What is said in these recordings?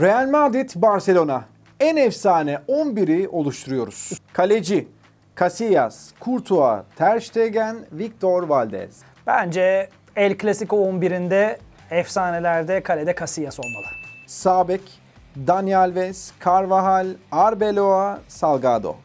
Real Madrid, Barcelona. En efsane 11'i oluşturuyoruz. Kaleci Casillas, Courtois, Ter Stegen, Victor Valdez. Bence El Clasico 11'inde efsanelerde kalede Casillas olmalı. Sağ bek Dani Alves, Carvajal, Arbeloa, Salgado.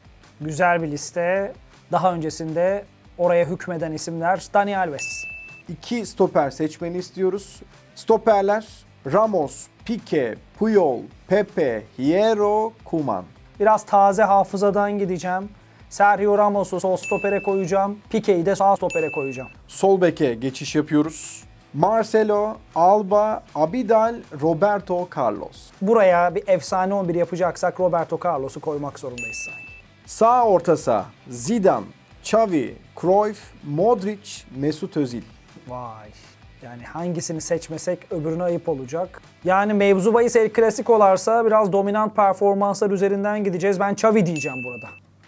Güzel bir liste. Daha öncesinde oraya hükmeden isimler Dani Alves. İki stoper seçmeni istiyoruz. Stoperler Ramos, Pique, Puyol, Pepe, Hierro, Kuman. Biraz taze hafızadan gideceğim. Sergio Ramos'u sol stopere koyacağım. Pique'yi de sağ stopere koyacağım. Sol beke geçiş yapıyoruz. Marcelo, Alba, Abidal, Roberto Carlos. Buraya bir efsane 11 yapacaksak Roberto Carlos'u koymak zorundayız sanki. Sağ orta saha Zidane, Xavi, Cruyff, Modric, Mesut Özil. Vay. Yani hangisini seçmesek öbürüne ayıp olacak. Yani mevzu bahis El Clasico'larsa biraz dominant performanslar üzerinden gideceğiz. Ben Xavi diyeceğim burada.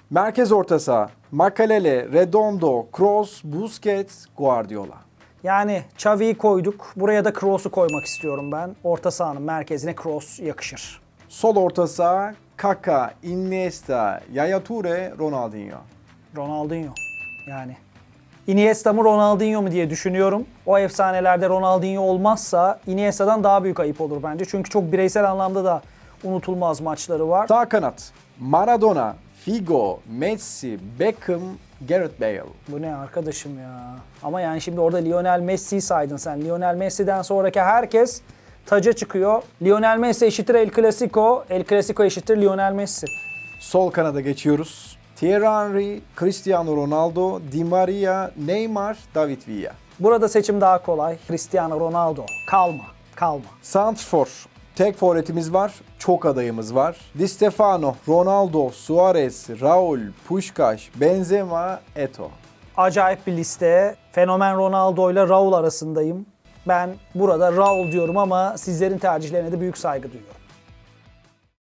Merkez orta saha Makalele, Redondo, Kroos, Busquets, Guardiola. Yani Xavi'yi koyduk. Buraya da Kroos'u koymak istiyorum ben. Orta sahanın merkezine Kroos yakışır. Sol orta saha Kaka, Iniesta, Yaya Toure, Ronaldinho. Ronaldinho. Yani Iniesta mı Ronaldinho mu diye düşünüyorum. O efsanelerde Ronaldinho olmazsa Iniesta'dan daha büyük ayıp olur bence. Çünkü çok bireysel anlamda da unutulmaz maçları var. Sağ kanat Maradona, Figo, Messi, Beckham, Gareth Bale. Bu ne arkadaşım ya. Ama yani şimdi orada Lionel Messi'yi saydın sen. Lionel Messi'den sonraki herkes taca çıkıyor. Lionel Messi eşittir El Clasico. El Clasico eşittir Lionel Messi. Sol kanada geçiyoruz. Thierry Henry, Cristiano Ronaldo, Di Maria, Neymar, David Villa. Burada seçim daha kolay. Cristiano Ronaldo. Kalma. Kalma. Santrfor. Tek forvetimiz var, çok adayımız var. Di Stefano, Ronaldo, Suarez, Raul, Puskás, Benzema, Eto. Acayip bir liste. Fenomen Ronaldo ile Raul arasındayım. Ben burada Raul diyorum ama sizlerin tercihlerine de büyük saygı duyuyorum.